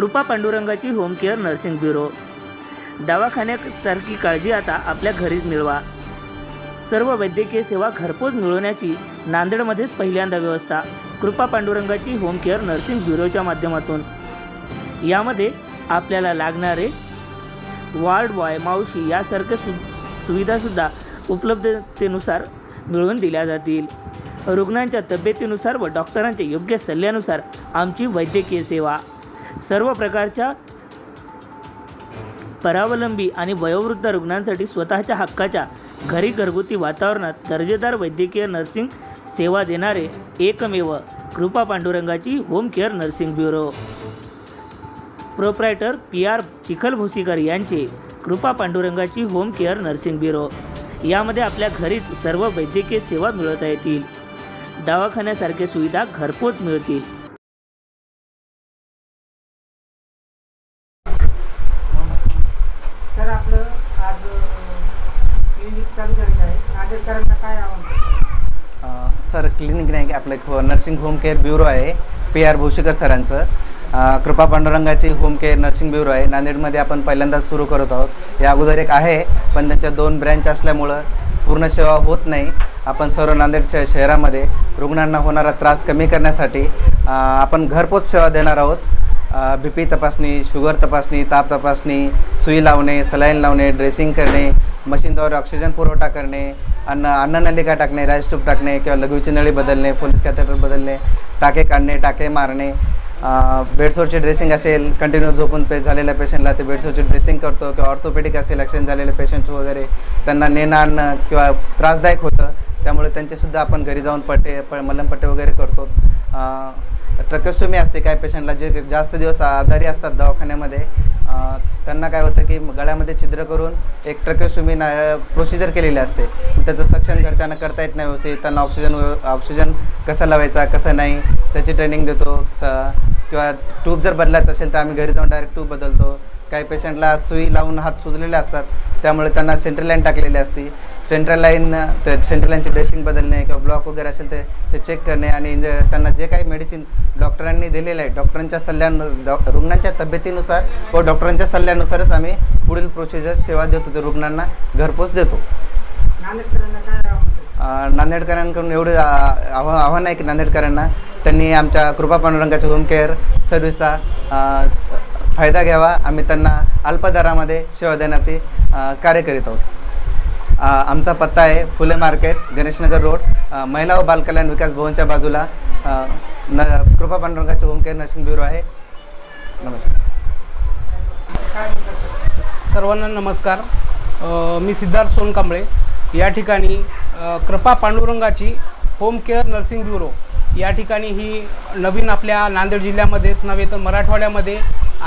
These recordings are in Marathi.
कृपा पांडुरंगाची होम केअर नर्सिंग ब्युरो दवाखान्यासारखी काळजी आता आपल्या घरीच मिळवा. सर्व वैद्यकीय सेवा घरपोच मिळवण्याची नांदेडमध्येच पहिल्यांदा व्यवस्था. कृपा पांडुरंगाची होम केअर नर्सिंग ब्युरोच्या माध्यमातून. यामध्ये आपल्याला लागणारे वार्ड बॉय मावशी यासारख्या सु सुविधासुद्धा उपलब्धतेनुसार मिळवून दिल्या जातील. रुग्णांच्या तब्येतीनुसार व डॉक्टरांच्या योग्य सल्ल्यानुसार आमची वैद्यकीय सेवा. सर्व प्रकारच्या परावलंबी आणि वयोवृद्ध रुग्णांसाठी स्वतःच्या हक्काच्या घरी घरगुती वातावरणात दर्जेदार वैद्यकीय नर्सिंग सेवा देणारे एकमेव कृपा पांडुरंगाची home care nursing bureau proprietor P R चिखल भोसीकर यांचे कृपा पांडुरंगाची होम केअर नर्सिंग ब्युरो यामध्ये आपल्या घरीच सर्व वैद्यकीय सेवा मिळवता येतील. दवाखान्यासारख्या सुविधा घरपोच मिळतील सर आपलं आज क्लिनिक चालू झालेलं आहे. नागरिकांना काय आव्हान सर क्लिनिक नाही आपलं एक नर्सिंग होम केअर ब्युरो आहे. पी आर भोशीकर सरांचं. कृपा पांडुरंगाची होम केअर नर्सिंग ब्युरो आहे. नांदेडमध्ये आपण पहिल्यांदाच सुरू करत आहोत. या अगोदर एक आहे पण त्यांच्या दोन ब्रँच असल्यामुळं पूर्ण सेवा होत नाही. आपण सर्व नांदेडच्या शहरामध्ये रुग्णांना होणारा त्रास कमी करण्यासाठी आपण घरपोच सेवा देणार आहोत. बी पी तपासणी शुगर तपासणी ताप तपासणी सुई लावणे सलाईन लावणे ड्रेसिंग करणे मशीनद्वारे ऑक्सिजन पुरवठा करणे अन्न अन्ननलिका टाकणे राईस ट्यूब टाकणे किंवा लघवीची नळी बदलणे पोलीस कॅथेटर बदलणे टाके काढणे टाके मारणे बेडसोरची ड्रेसिंग असेल कंटिन्यू झोपून पे झालेल्या पेशंटला ते बेडसोरची ड्रेसिंग करतो किंवा ऑर्थोपेडिक असेल ॲक्सिडेंट झालेले पेशंट्स वगैरे त्यांना नेणं आणणं किंवा त्रासदायक होतं त्यामुळे त्यांचेसुद्धा आपण घरी जाऊन पट्टे प मलमपट्टे वगैरे करतो. ट्रकोस्टोमी असते काय पेशंटला जे जास्त दिवस आजारी असतात दवाखान्यामध्ये. त्यांना काय होतं की गळ्यामध्ये छिद्र करून एक ट्रकोस्टोमी ना प्रोसिजर केलेली असते. त्याचं सक्शन घरच्यांना करता येत नाही व्यवस्थित. त्यांना ऑक्सिजन ऑक्सिजन कसा लावायचा कसं नाही त्याची ट्रेनिंग देतो. च- किंवा ट्यूब जर बदलायचं असेल तर आम्ही घरी जाऊन डायरेक्ट ट्यूब बदलतो. काही पेशंटला सुई लावून हात सुजलेले असतात. त्यामुळे त्यांना सेंट्रल लाईन टाकलेली असते. सेंट्रल लाईन ते सेंट्रल लाईनची ड्रेसिंग बदलणे किंवा ब्लॉक वगैरे असेल ते ते चेक करणे आणि त्यांना जे काही मेडिसिन डॉक्टरांनी दिलेलं आहे डॉक्टरांच्या सल्ल्यानु डॉ रुग्णांच्या तब्येतीनुसार व डॉक्टरांच्या सल्ल्यानुसारच आम्ही पुढील प्रोसिजर सेवा देतो ते रुग्णांना घरपोच देतो. नांदेडकरांकडून एवढं आव्हा आव्हान आहे की नांदेडकरांना त्यांनी आमच्या कृपा पांडुरंगाच्या होम केअर सर्व्हिसचा फायदा घ्यावा. आम्ही त्यांना अल्प दरामध्ये सेवा देण्याचे कार्य करीत आहोत. आमचा पत्ता आहे फुले मार्केट गणेशनगर रोड. महिला व बालकल्याण विकास भवनच्या बाजूला. न कृपा पांडुरंगाचे होम केअर नर्सिंग ब्युरो आहे. नमस्कार. सर्वांना नमस्कार. मी सिद्धार्थ सोनकांबळे. या ठिकाणी कृपा पांडुरंगाची होम केअर नर्सिंग ब्युरो. या ठिकाणी ही नवीन आपल्या नांदेड जिल्ह्यामध्येच नव्हे तर मराठवाड्यामध्ये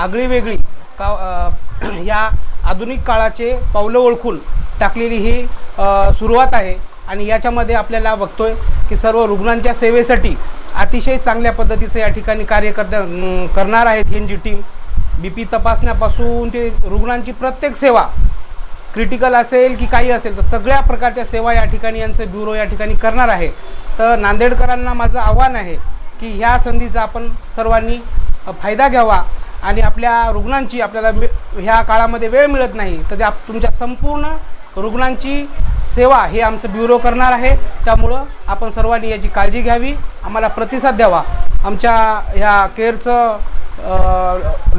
आगळी वेगळी का या आधुनिक काळाचे पावलं ओळखून टाकलेली ही सुरुवात आहे. आणि याच्यामध्ये आपल्याला बघतोय की सर्व रुग्णांच्या सेवेसाठी अतिशय चांगल्या पद्धतीचं या ठिकाणी कार्य करता करणार आहेत यांची टीम बी पी तपासण्यापासून ते रुग्णांची प्रत्येक सेवा क्रिटिकल असेल की काही असेल तर सगळ्या प्रकारच्या सेवा या ठिकाणी यांचं ब्युरो या ठिकाणी करणार आहे. तर नांदेडकरांना माझं आव्हान आहे की ह्या संधीचा आपण सर्वांनी फायदा घ्यावा आणि आपल्या रुग्णांची आपल्याला मे- ह्या काळामध्ये वेळ मिळत नाही. तर त्या तुमच्या संपूर्ण रुग्णांची सेवा हे आमचं ब्युरो करणार आहे. त्यामुळं आपण सर्वांनी याची काळजी घ्यावी. आम्हाला प्रतिसाद द्यावा. आमच्या ह्या केअरचं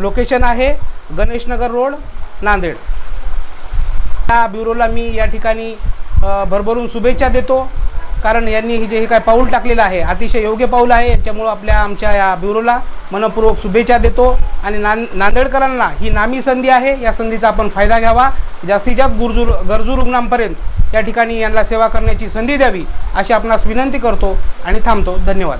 लोकेशन आहे गणेशनगर रोड नांदेड. या ब्युरोला मी या ठिकाणी भरभरून शुभेच्छा देतो. कारण यांनी हे जे हे काय पाऊल टाकलेलं आहे अतिशय योग्य पाऊल आहे. याच्यामुळं आपल्या आमच्या या ब्युरोला मनपूर्वक शुभेच्छा देतो. आणि नां नांदेडकरांना ही नामी संधी आहे. या संधीचा आपण फायदा घ्यावा. जास्तीत जास्त गुरजू गरजू रुग्णांपर्यंत या ठिकाणी यांना सेवा करण्याची संधी द्यावी अशी आपणास विनंती करतो आणि थांबतो. धन्यवाद.